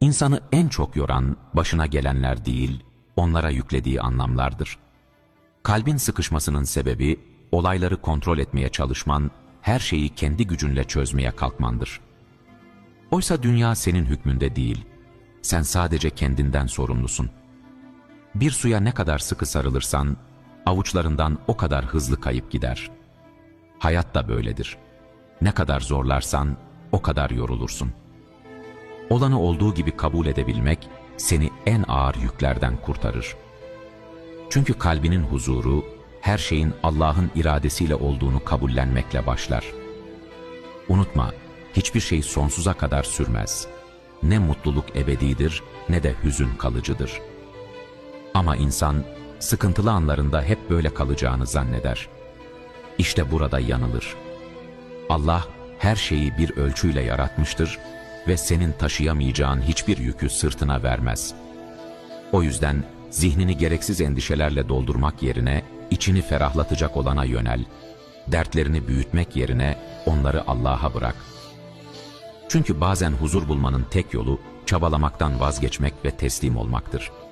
İnsanı en çok yoran başına gelenler değil, onlara yüklediği anlamlardır. Kalbin sıkışmasının sebebi, olayları kontrol etmeye çalışman, her şeyi kendi gücünle çözmeye kalkmandır. Oysa dünya senin hükmünde değil, sen sadece kendinden sorumlusun. Bir suya ne kadar sıkı sarılırsan, avuçlarından o kadar hızlı kayıp gider. Hayat da böyledir. Ne kadar zorlarsan, o kadar yorulursun. Olanı olduğu gibi kabul edebilmek, seni en ağır yüklerden kurtarır. Çünkü kalbinin huzuru, her şeyin Allah'ın iradesiyle olduğunu kabullenmekle başlar. Unutma, hiçbir şey sonsuza kadar sürmez. Ne mutluluk ebedidir, ne de hüzün kalıcıdır. Ama insan, sıkıntılı anlarında hep böyle kalacağını zanneder. İşte burada yanılır. Allah, her şeyi bir ölçüyle yaratmıştır ve senin taşıyamayacağın hiçbir yükü sırtına vermez. O yüzden zihnini gereksiz endişelerle doldurmak yerine içini ferahlatacak olana yönel. Dertlerini büyütmek yerine onları Allah'a bırak. Çünkü bazen huzur bulmanın tek yolu çabalamaktan vazgeçmek ve teslim olmaktır.''